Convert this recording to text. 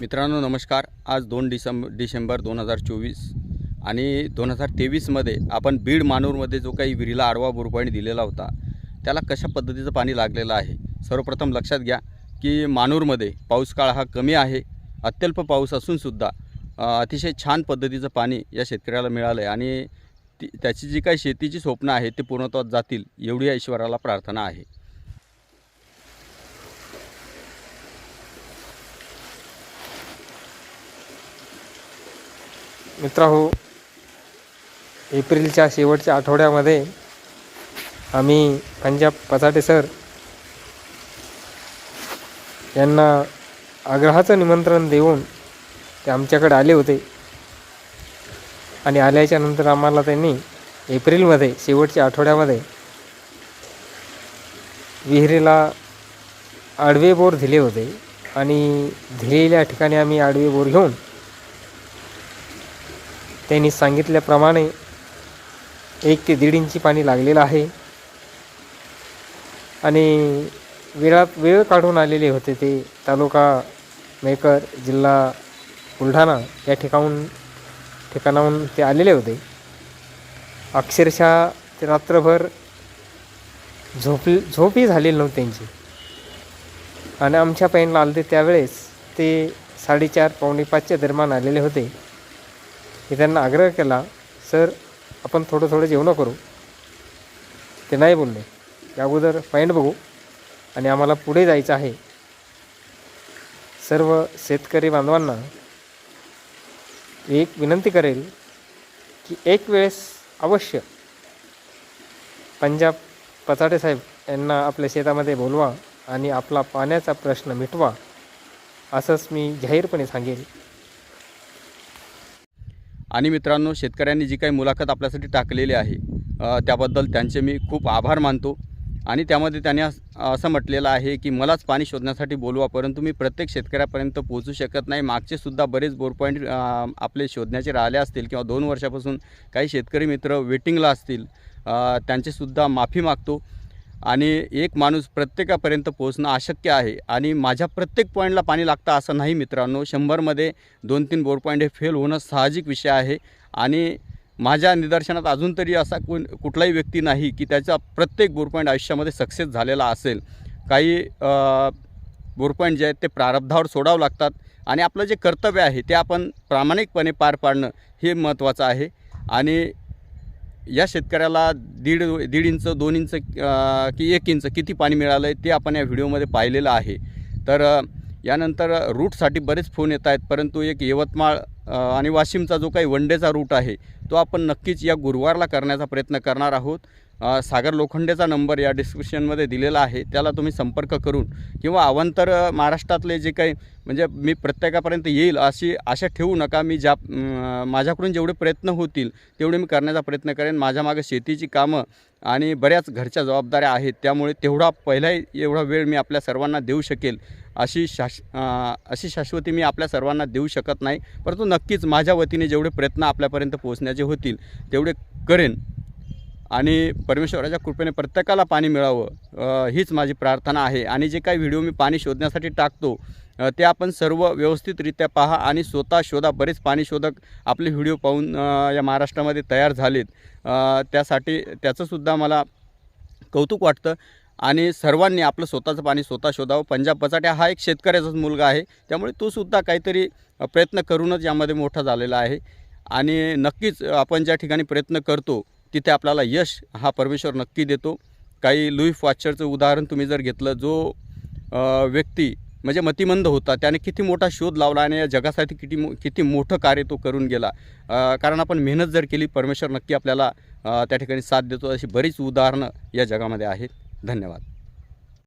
मित्रांनो नमस्कार. आज दोन डिसेंब डिसेंबर दोन हजार चोवीस आणि दोन हजार तेवीसमध्ये आपण बीड मानूरमध्ये जो काही विहिरीला आडवा बुरपाणी दिलेला होता त्याला कशा पद्धतीचं पाणी लागलेलं आहे? सर्वप्रथम लक्षात घ्या की मानूरमध्ये पाऊस काळ हा कमी आहे. अत्यल्प पाऊस असूनसुद्धा अतिशय छान पद्धतीचं पाणी या शेतकऱ्याला मिळालं आहे आणि ती त्याची जी काही शेतीची स्वप्न आहे ते पूर्णत्वात जातील एवढी या ईश्वराला प्रार्थना आहे. मित्रांनो एप्रिलच्या शेवटच्या आठवड्यामध्ये आम्ही पंजाब पचाटे सर यांना आग्रहाचं निमंत्रण देऊन ते आमच्याकडे आले होते. आणि आल्याच्यानंतर आम्हाला त्यांनी एप्रिलमध्ये शेवटच्या आठवड्यामध्ये विहिरीला आडवे बोर दिले होते. आणि दिलेल्या ठिकाणी आम्ही आडवे बोर घेऊन त्यांनी सांगितल्याप्रमाणे एक ते दीड इंची पाणी लागलेलं आहे. आणि वेळात वेळ काढून आलेले होते ते तालुका मेकर जिल्हा बुलढाणा या ठिकाणून ठिकाणाहून ते आलेले होते. अक्षरशः ते रात्रभर झोप झोपही झालेली नव्हती त्यांची. आणि आमच्या पेनला आले त्यावेळेस ते साडेचार पावणे पाचच्या दरम्यान आलेले होते. मी त्यांना आग्रह केला सर आपण थोडं थोडं जेवणं करू. ते नाही बोलले. त्या अगोदर पॉईंट बघू आणि आम्हाला पुढे जायचं आहे. सर्व शेतकरी बांधवांना एक विनंती करेल की एक वेळेस अवश्य पंजाब पचाटे साहेब यांना आपल्या शेतामध्ये बोलवा आणि आपला पाण्याचा प्रश्न मिटवा असंच मी जाहीरपणे सांगेल. आणि मित्रांनो शेतकऱ्यांनी जी काही मुलाखत आपल्यासाठी टाकलेली आहे त्याबद्दल त्यांचे मी खूप आभार मानतो. आणि त्यामध्ये त्याने असं म्हटलेलं आहे की मलाच पाणी शोधण्यासाठी बोलवा परंतु मी प्रत्येक शेतकऱ्यापर्यंत पोहोचू शकत नाही. मागचेसुद्धा बरेच बोर पॉईंट आपले शोधण्याचे राहिले असतील किंवा दोन वर्षापासून काही शेतकरी मित्र वेटिंगला असतील त्यांचेसुद्धा माफी मागतो. आणि एक माणूस प्रत्येकापर्यंत पोहोचणं अशक्य आहे. आणि माझ्या प्रत्येक पॉईंटला पाणी लागतं असं नाही मित्रांनो. शंभरमध्ये दोन तीन बोर पॉईंट हे फेल होणं साहजिक विषय आहे. आणि माझ्या निदर्शनात अजून तरी असा कोण कुठलाही व्यक्ती नाही की त्याचा प्रत्येक बोर पॉईंट आयुष्यामध्ये सक्सेस झालेला असेल. काही बोर पॉईंट जे आहेत ते प्रारब्धावर सोडावं लागतात. आणि आपलं जे कर्तव्य आहे ते आपण प्रामाणिकपणे पार पाडणं हे महत्त्वाचं आहे. आणि या शेतकऱ्याला दीड दीड इंच दोन इंच की एक इंच किती पाणी मिळालं आहे ते आपण या व्हिडिओमध्ये पाहिलेलं आहे. तर यानंतर रूटसाठी बरेच फोन येत आहेत परंतु एक यवतमाळ आणि वाशिमचा जो काही वनडेचा रूट आहे तो आपण नक्कीच या गुरुवारला करण्याचा प्रयत्न करणार आहोत. सागर लोखंडेचा नंबर या डिस्क्रिप्शनमध्ये दिलेला आहे. त्याला तुम्ही संपर्क करून किंवा अवांतर महाराष्ट्रातले जे काही म्हणजे मी प्रत्येकापर्यंत येईल अशी आशा ठेवू नका. मी ज्या माझ्याकडून जेवढे प्रयत्न होतील तेवढे मी करण्याचा प्रयत्न करेन. माझ्या मागं शेतीची कामं आणि बऱ्याच घरच्या जबाबदाऱ्या आहेत. त्यामुळे तेवढा पहिलाही एवढा वेळ मी आपल्या सर्वांना देऊ शकेल अशी शाश अशी शाश्वती मी आपल्या सर्वांना देऊ शकत नाही. परंतु नक्कीच माझ्या वतीने जेवढे प्रयत्न आपल्यापर्यंत पोहोचण्याचे होतील तेवढे करेन. आणि परमेश्वराच्या कृपेने प्रत्येकाला पाणी मिळावं हीच माझी प्रार्थना आहे. आणि जे काही व्हिडिओ मी पाणी शोधण्यासाठी टाकतो ते आपण सर्व व्यवस्थितरित्या पहा आणि स्वतः शोधा. बरेच पाणी शोधक आपले व्हिडिओ पाहून या महाराष्ट्रामध्ये तयार झालेत. त्यासाठी त्याचंसुद्धा मला कौतुक वाटतं. आणि सर्वांनी आपलं स्वतःचं पाणी स्वतः शोधावं. पंजाब बचाट्या हा एक शेतकऱ्याचाच मुलगा आहे. त्यामुळे तो सुद्धा काहीतरी प्रयत्न करूनच यामध्ये मोठा झालेला आहे. आणि नक्कीच आपण ज्या ठिकाणी प्रयत्न करतो तिथे आपल्याला यश हा परमेश्वर नक्की देतो. काही लुई वाचरचं उदाहरण तुम्ही जर घेतलं जो व्यक्ती म्हणजे मतिमंद होता त्याने किती मोठा शोध लावला आणि या जगासाठी किती मो किती मोठं कार्य तो करून गेला. कारण आपण मेहनत जर केली परमेश्वर नक्की आपल्याला त्या ठिकाणी साथ देतो. अशी बरीच उदाहरणं या जगामध्ये आहेत. धन्यवाद.